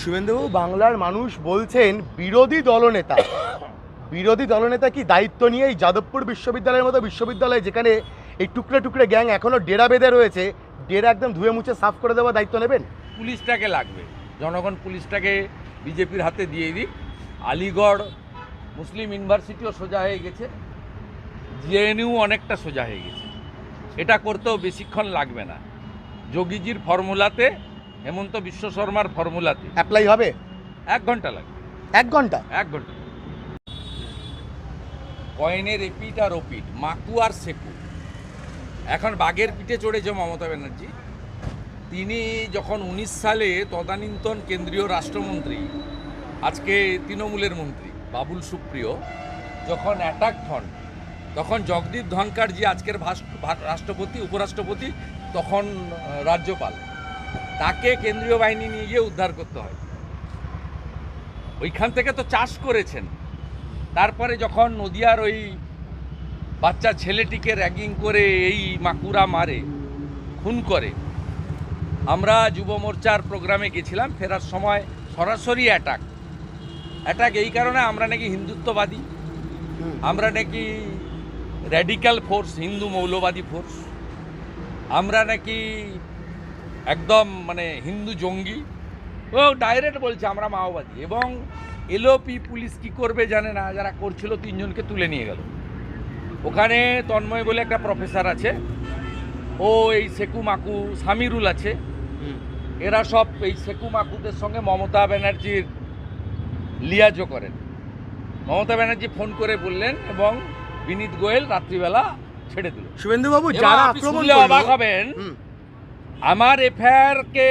শুভেন্দুবাবু বাংলার মানুষ বলছেন বিরোধী দলনেতা। বিরোধী দলনেতা কি দায়িত্ব নিয়ে এই যাদবপুর বিশ্ববিদ্যালয়ের মতো বিশ্ববিদ্যালয় যেখানে এই টুকরে টুকরে গ্যাং এখনও ডেরা বেঁধে রয়েছে, ডেরা একদম ধুয়ে মুছে সাফ করে দেওয়ার দায়িত্ব নেবেন? পুলিশটাকে লাগবে। জনগণ পুলিশটাকে বিজেপির হাতে দিয়ে দিক। আলিগড় মুসলিম ইউনিভার্সিটিও সোজা হয়ে গেছে। জেএনইউ অনেকটা সোজা হয়ে গেছে। এটা করতেও বেশিক্ষণ লাগবে না। যোগীজির ফর্মুলাতে হেমন্ত বিশ্ব শর্মার ফর্মুলাতে। অ্যাপ্লাই হবে? এক ঘণ্টা লাগবে এক ঘণ্টা? এক ঘণ্টা। কয়েনের এপিট আর ওপিট মাকু আর সেকু। এখন বাঘের পিঠে চড়েছে মমতা ব্যানার্জি। তিনি যখন উনিশ সালে তদানীন্তন কেন্দ্রীয় রাষ্ট্রমন্ত্রী আজকে তৃণমূলের মন্ত্রী বাবুল সুপ্রিয় যখন অ্যাটাক হন তখন জগদীপ ধনকারজি আজকের ভাস- ভা- রাষ্ট্রপতি উপরাষ্ট্রপতি তখন রাজ্যপাল। তাকে কেন্দ্রীয় বাহিনী নিয়ে গিয়ে উদ্ধার করতে হয়। ওইখান থেকে তো চাষ করেছেন। তারপরে যখন নদিয়ার ওই বাচ্চা ছেলেটিকে র্যাগিং করে এই মাকুরা মারে, খুন করে, আমরা যুব মোর্চার প্রোগ্রামে গেছিলাম, ফেরার সময় সরাসরি অ্যাটাক অ্যাটাক এই কারণে আমরা নাকি হিন্দুত্ববাদী, আমরা নাকি র্যাডিক্যাল ফোর্স হিন্দু মৌলবাদী ফোর্স আমরা নাকি একদম মানে হিন্দু জঙ্গি। ও ডাইরেক্ট বলছে আমরা মাওবাদী। এবং এলওপি পুলিশ কি করবে জানে না যারা করছিল তিনজনকে তুলে নিয়ে গেল। ওখানে তন্ময় বলে একটা প্রফেসর আছে। ও এই সেকু মাকু সামিরুল আছে। এরা সব এই সেকু মাকুদের সঙ্গে মমতা ব্যানার্জির লিয়াজও করেন। মমতা ব্যানার্জি ফোন করে বললেন এবং বিনীত গোয়েল রাত্রিবেলা ছেড়ে দিল। শুভেন্দুবাবু যারা আক্রমণ অবাক হবেন। আমার এফআইআরকে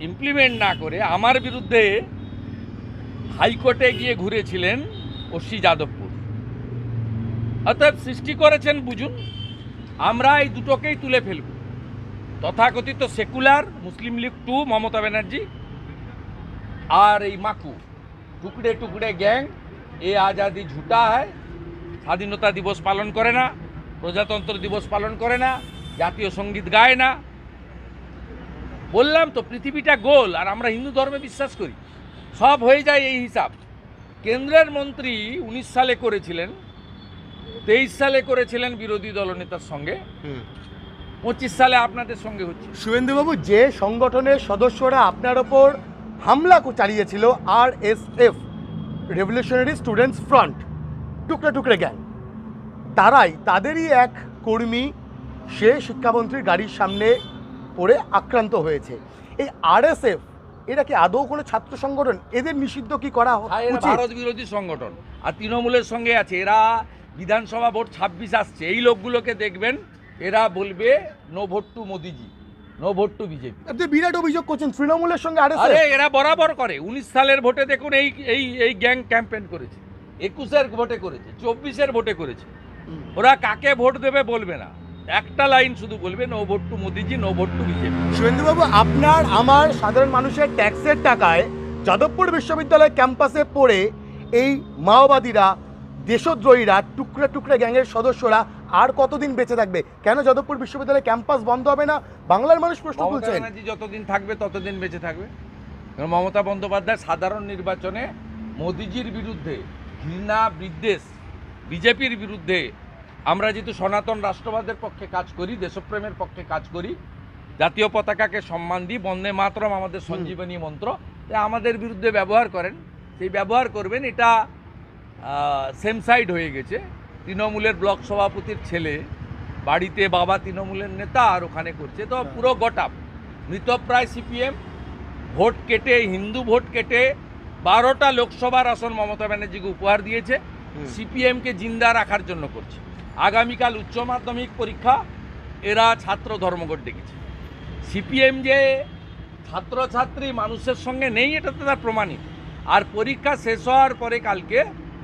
ইমপ্লিমেন্ট না করে আমার বিরুদ্ধে হাইকোর্টে গিয়ে ঘুরেছিলেন ওসি যাদবপুর। অর্থাৎ সৃষ্টি করেছেন বুঝুন, আমরা এই দুটোকেই তুলে ফেলব। তথাকথিত সেকুলার, মুসলিম লীগ টু, মমতা ব্যানার্জি আর এই মাকু। টুকড়ে টুকড়ে গ্যাং, এ আজাদি ঝুটা হয়, স্বাধীনতা দিবস পালন করে না, প্রজাতন্ত্র দিবস পালন করে না, জাতীয় সংগীত গায় না। বললাম তো পৃথিবীটা গোল আর আমরা হিন্দু ধর্মে বিশ্বাস করি। সব হয়ে যায় এই হিসাব। কেন্দ্রের মন্ত্রী উনিশ সালে করেছিলেন তেইশ সালে করেছিলেন বিরোধী দলনেতার সঙ্গে। পঁচিশ সালে আপনাদের সঙ্গে হচ্ছে। শুভেন্দুবাবু যে সংগঠনের সদস্যরা আপনার ওপর হামলা চালিয়েছিল R S F revolutionary students front টুকরে টুকরে গ্যাং তারাই তাদেরই এক কর্মী সে শিক্ষামন্ত্রীর গাড়ির সামনে পড়ে আক্রান্ত হয়েছে। এই আরএসএফ এটা কি আদৌ কোনো ছাত্র সংগঠন? এদের নিষিদ্ধ কি করা হ্যাঁ, এরা ভারত বিরোধী সংগঠন। আর তৃণমূলের সঙ্গে আছে। এরা বিধানসভা ভোট ছাব্বিশ আসছে। এই লোকগুলোকে দেখবেন এরা বলবে no vote to Modiji no vote to BJP. আপনি বিরাট অভিযোগ করছেন তৃণমূলের সঙ্গে আরে এরা বরাবর করে। উনিশ সালের ভোটে দেখুন এই এই এই গ্যাং ক্যাম্পেন করেছে। একুশের ভোটে করেছে চব্বিশের ভোটে করেছে। ওরা কাকে ভোট দেবে বলবে না। একটা লাইন শুধু বলবে no vote to Modiji no vote to BJP শুভেন্দুবাবু আপনার আমার সাধারণ মানুষের ট্যাক্সের টাকায় যাদবপুর বিশ্ববিদ্যালয় ক্যাম্পাসে পড়ে এই মাওবাদীরা দেশদ্রোহীরা টুকরে টুকরে গ্যাংয়ের সদস্যরা আর কতদিন বেঁচে থাকবে? কেন যাদবপুর বিশ্ববিদ্যালয় ক্যাম্পাস বন্ধ হবে না? বাংলার মানুষ প্রশ্ন ব্যানার্জি যতদিন থাকবে ততদিন বেঁচে থাকবে। মমতা বন্দ্যোপাধ্যায় সাধারণ নির্বাচনে মোদিজির বিরুদ্ধে ঘৃণা বিদ্বেষ বিজেপির বিরুদ্ধে আমরা যেহেতু সনাতন রাষ্ট্রবাদের পক্ষে কাজ করি দেশপ্রেমের পক্ষে কাজ করি জাতীয় পতাকাকে সম্মান দিই বন্দে মাতরম আমাদের সঞ্জীবনী মন্ত্র আমাদের বিরুদ্ধে ব্যবহার করেন। সেই ব্যবহার করবেন এটা সেম সাইড হয়ে গেছে। তৃণমূলের ব্লক সভাপতির ছেলে বাড়িতে বাবা তৃণমূলের নেতা আর ওখানে করছে। তো পুরো গটাপ মৃতপ্রায় সিপিএম ভোট কেটে হিন্দু ভোট কেটে বারোটা লোকসভার আসন মমতা ব্যানার্জিকে উপহার দিয়েছে। সিপিএমকে জিন্দা রাখার জন্য করছে। আগামীকাল উচ্চ মাধ্যমিক পরীক্ষা, এরা ছাত্র ধর্মঘট ডেকেছে সিপিএম যে ছাত্রছাত্রী মানুষের সঙ্গে নেই এটা তো তার প্রমাণিত। আর পরীক্ষা শেষ হওয়ার পরে কালকে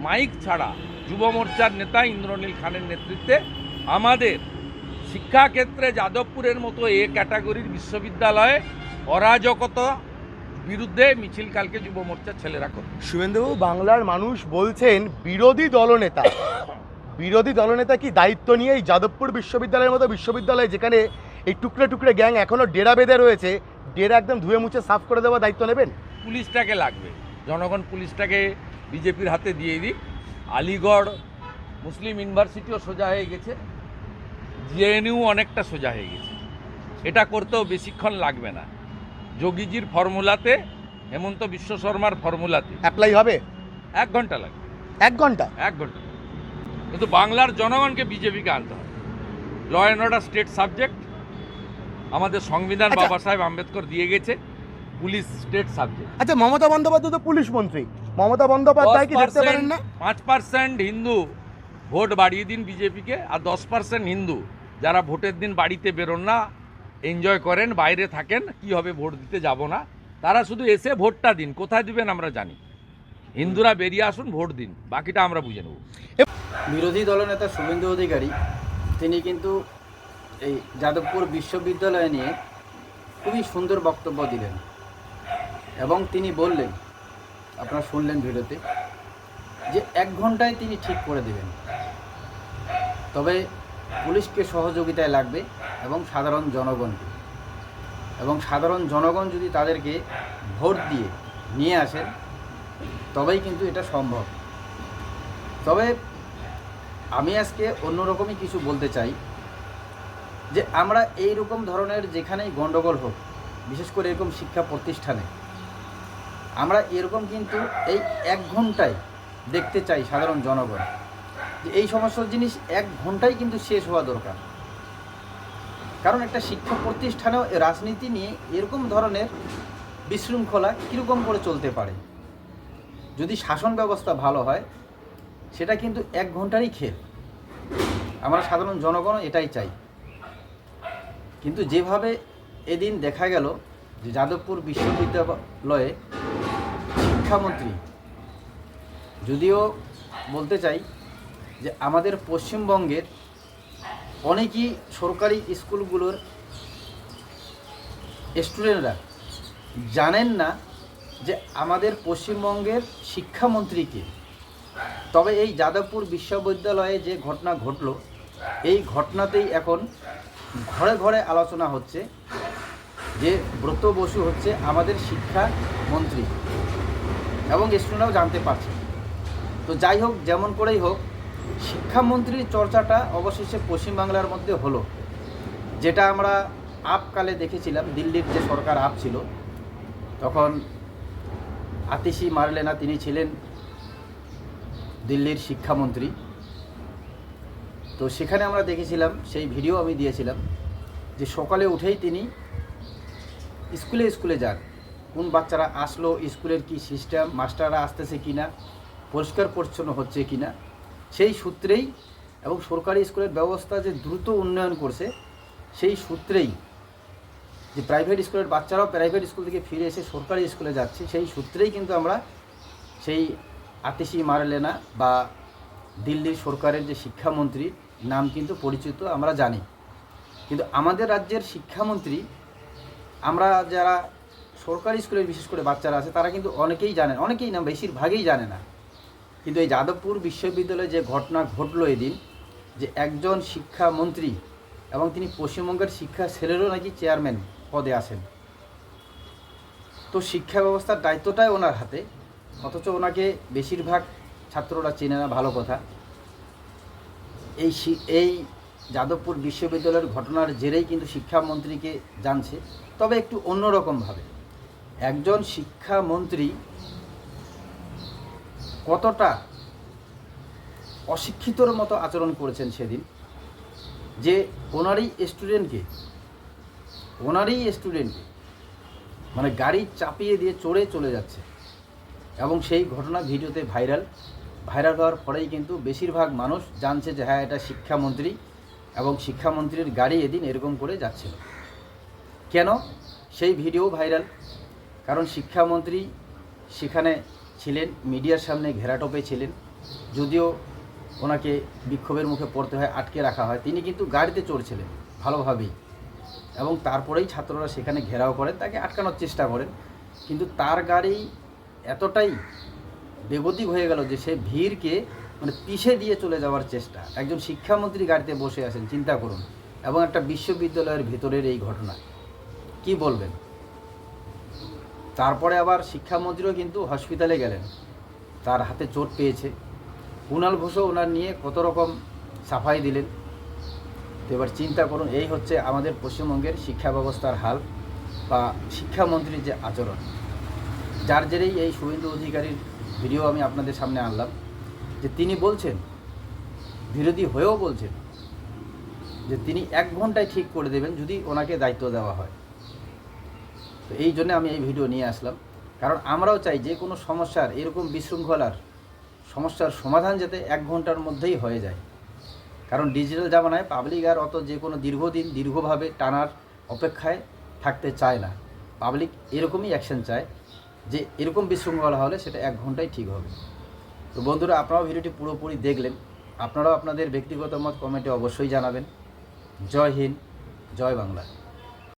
মাইক ছাড়া যুব মোর্চার নেতা ইন্দ্রনীল খানের নেতৃত্বে আমাদের শিক্ষাক্ষেত্রে যাদবপুরের মতো এ ক্যাটাগরির বিশ্ববিদ্যালয়ে অরাজকতা বিরুদ্ধে মিছিল কালকে যুব মোর্চার ছেলেরা করবে। শুভেন্দুবাবু, বাংলার মানুষ বলছেন বিরোধী দলনেতা। বিরোধী দলনেতা কি দায়িত্ব নিয়ে এই যাদবপুর বিশ্ববিদ্যালয়ের মতো বিশ্ববিদ্যালয় যেখানে এই টুকরে টুকরে গ্যাং এখনও ডেরা বেঁধে রয়েছে ডেরা একদম ধুয়ে মুছে সাফ করে দেওয়ার দায়িত্ব নেবেন? পুলিশটাকে লাগবে। জনগণ পুলিশটাকে বিজেপির হাতে দিয়ে দিক। আলিগড় মুসলিম ইউনিভার্সিটিও সোজা হয়ে গেছে। জেএনইউ অনেকটা সোজা হয়ে গেছে। এটা করতেও বেশিক্ষণ লাগবে না। যোগীজির ফর্মুলাতে হেমন্ত বিশ্ব শর্মার ফর্মুলাতে। অ্যাপ্লাই হবে? এক ঘণ্টা লাগবে। এক ঘণ্টা? এক ঘণ্টা। কিন্তু বাংলার জনগণকে বিজেপিকে আনতে হবে। Law and order state subject আমাদের সংবিধান আচ্ছা। বাবা সাহেব আম্বেদকর দিয়ে গেছে পুলিশ স্টেট সাবজেক্ট আচ্ছা মমতা বন্দ্যোপাধ্যায় তো পুলিশ মন্ত্রী। মমতা বন্দ্যোপাধ্যায় কি দেখতে পারেন না? পাঁচ পার্সেন্ট হিন্দু ভোট বাড়িয়ে দিন বিজেপিকে আর দশ পার্সেন্ট হিন্দু। যারা ভোটের দিন বাড়িতে বেরোন না এনজয় করেন বাইরে থাকেন কি হবে ভোট দিতে যাব না। তারা শুধু এসে ভোটটা দিন কোথায় দিবেন আমরা জানি। হিন্দুরা বেরিয়ে আসুন, ভোট দিন। বাকিটা আমরা বুঝে নেব। বিরোধী দলনেতা শুভেন্দু অধিকারী, তিনি কিন্তু এই যাদবপুর বিশ্ববিদ্যালয় নিয়ে খুবই সুন্দর বক্তব্য দিলেন এবং তিনি বললেন, আপনারা শুনলেন ভিডিওতে, যে এক ঘন্টায় তিনি ঠিক করে দেবেন তবে পুলিশকে সহযোগিতায় লাগবে এবং সাধারণ জনগণকে। এবং সাধারণ জনগণ যদি তাদেরকে ভোট দিয়ে নিয়ে আসেন তবেই কিন্তু এটা সম্ভব। তবে আমি আজকে অন্যরকমই কিছু বলতে চাই, যে আমরা এই রকম ধরনের যেখানেই গণ্ডগোল হোক, বিশেষ করে এরকম শিক্ষা প্রতিষ্ঠানে, আমরা এরকম কিন্তু এই এক ঘন্টায় দেখতে চাই সাধারণ জনগণ, যে এই সমস্ত জিনিস এক ঘন্টায় কিন্তু শেষ হওয়া দরকার। কারণ একটা শিক্ষা প্রতিষ্ঠানেও রাজনীতি নিয়ে এরকম ধরনের বিশৃঙ্খলা কীরকম করে চলতে পারে? যদি শাসন ব্যবস্থা ভালো হয়, সেটা কিন্তু এক ঘন্টারই খেল। আমরা সাধারণ জনগণ এটাই চাই। কিন্তু যেভাবে এদিন দেখা গেল যে যাদবপুর বিশ্ববিদ্যালয়ে শিক্ষামন্ত্রী, যদিও বলতে চাই যে আমাদের পশ্চিমবঙ্গের অনেকই সরকারি স্কুলগুলোর স্টুডেন্টরা জানেন না যে আমাদের পশ্চিমবঙ্গের শিক্ষামন্ত্রীকে তবে এই যাদবপুর বিশ্ববিদ্যালয়ে যে ঘটনা ঘটলো, এই ঘটনাতেই এখন ঘরে ঘরে আলোচনা হচ্ছে যে ব্রত বসু হচ্ছে আমাদের শিক্ষা মন্ত্রী এবং স্টুডেন্টরাও জানতে পারছে। তো যাই হোক, যেমন করেই হোক, শিক্ষামন্ত্রীর চর্চাটা অবশেষে পশ্চিমবাংলার মধ্যে হলো। যেটা আমরা আপকালে দেখেছিলাম, দিল্লির যে সরকার আপ ছিল, তখন আতিশি মারলেনা তিনি ছিলেন দিল্লির শিক্ষামন্ত্রী। তো সেখানে আমরা দেখেছিলাম, সেই ভিডিও আমি দিয়েছিলাম যে সকালে উঠেই তিনি স্কুলে স্কুলে যান। কোন বাচ্চারা আসলো, স্কুলের কি সিস্টেম, মাস্টাররা আসতেছে কি না পরিষ্কার পরিচ্ছন্ন হচ্ছে কি না সেই সূত্রেই এবং সরকারি স্কুলের ব্যবস্থা যে দ্রুত উন্নয়ন করছে, সেই সূত্রেই যে প্রাইভেট স্কুলের বাচ্চারাও প্রাইভেট স্কুল থেকে ফিরে এসে সরকারি স্কুলে যাচ্ছে, সেই সূত্রেই কিন্তু আমরা সেই আতিশি মারলেনা বা দিল্লির সরকারের যে শিক্ষামন্ত্রীর নাম কিন্তু পরিচিত আমরা জানি। কিন্তু আমাদের রাজ্যের শিক্ষামন্ত্রী, আমরা যারা সরকারি স্কুলের বিশেষ করে বাচ্চারা আছে, তারা কিন্তু অনেকেই জানেন অনেকেই না বেশিরভাগই জানে না। কিন্তু এই যাদবপুর বিশ্ববিদ্যালয়ে যে ঘটনা ঘটলো এদিন, যে একজন শিক্ষামন্ত্রী এবং তিনি পশ্চিমবঙ্গের শিক্ষা সেলেরও নাকি চেয়ারম্যান পদে আছেন। তো শিক্ষা ব্যবস্থার দায়িত্বটাই ওনার হাতে, অথচ ওনাকে বেশিরভাগ ছাত্ররা চেনে না, ভালো কথা। এই এই যাদবপুর বিশ্ববিদ্যালয়ের ঘটনার জেরেই কিন্তু শিক্ষামন্ত্রীকে জানছে, তবে একটু অন্যরকমভাবে। একজন শিক্ষামন্ত্রী কতটা অশিক্ষিতর মতো আচরণ করেছেন সেদিন, যে ওনারই স্টুডেন্টকে ওনারই স্টুডেন্টকে মানে গাড়ি চাপিয়ে দিয়ে চড়ে চলে যাচ্ছে। এবং সেই ঘটনা ভিডিওতে ভাইরাল ভাইরাল হওয়ার পরেই কিন্তু বেশিরভাগ মানুষ জানছে যে হ্যাঁ এটা শিক্ষামন্ত্রী এবং শিক্ষামন্ত্রীর গাড়ি এদিন এরকম করে যাচ্ছিল। কেন? সেই ভিডিও ভাইরাল কারণ শিক্ষামন্ত্রী সেখানে ছিলেন, মিডিয়ার সামনে ঘেরাটোপে ছিলেন। যদিও ওনাকে বিক্ষোভের মুখে পড়তে হয়, আটকে রাখা হয়। তিনি কিন্তু গাড়িতে চড়ছিলেন, ভালোভাবেই। এবং তারপরেই ছাত্ররা সেখানে ঘেরাও করেন তাকে আটকানোর চেষ্টা করেন। কিন্তু তার গাড়ি এতটাই বেগতিক হয়ে গেল যে সে ভিড়কে মানে পিষে দিয়ে চলে যাওয়ার চেষ্টা। একজন শিক্ষামন্ত্রী গাড়িতে বসে আছেন, চিন্তা করুন। এবং একটা বিশ্ববিদ্যালয়ের ভেতরের এই ঘটনা। কি বলবেন? তারপরে আবার শিক্ষামন্ত্রীও কিন্তু হসপিটালে গেলেন। তার হাতে চোট পেয়েছে। কুণাল ঘোষও ওনার নিয়ে কত রকম সাফাই দিলেন। তো এবার চিন্তা করুন, এই হচ্ছে আমাদের পশ্চিমবঙ্গের শিক্ষা ব্যবস্থার হাল বা শিক্ষামন্ত্রীর যে আচরণ। যার জেরেই এই শুভেন্দু অধিকারীর ভিডিও আমি আপনাদের সামনে আনলাম, যে তিনি বলছেন, বিরোধী হয়েও বলছেন, যে তিনি এক ঘন্টায় ঠিক করে দেবেন যদি ওনাকে দায়িত্ব দেওয়া হয়। তো এই জন্য আমি এই ভিডিও নিয়ে আসলাম। কারণ আমরাও চাই যে কোনো সমস্যার, এরকম বিশৃঙ্খলার সমস্যার সমাধান যাতে এক ঘণ্টার মধ্যেই হয়ে যায়। কারণ ডিজিটাল জামানায় পাবলিক আর অত যে কোনো দীর্ঘদিন দীর্ঘভাবে টানার অপেক্ষায় থাকতে চায় না। পাবলিক এরকমই অ্যাকশন চায় যে এরকম বিশৃঙ্খলা হলে সেটা এক ঘন্টায় ঠিক হবে। তো বন্ধুরা, আপনারাও ভিডিওটি পুরোপুরি দেখলেন। আপনারাও আপনাদের ব্যক্তিগত মত কমেন্টে অবশ্যই জানাবেন। জয় হিন্দ, জয় বাংলা।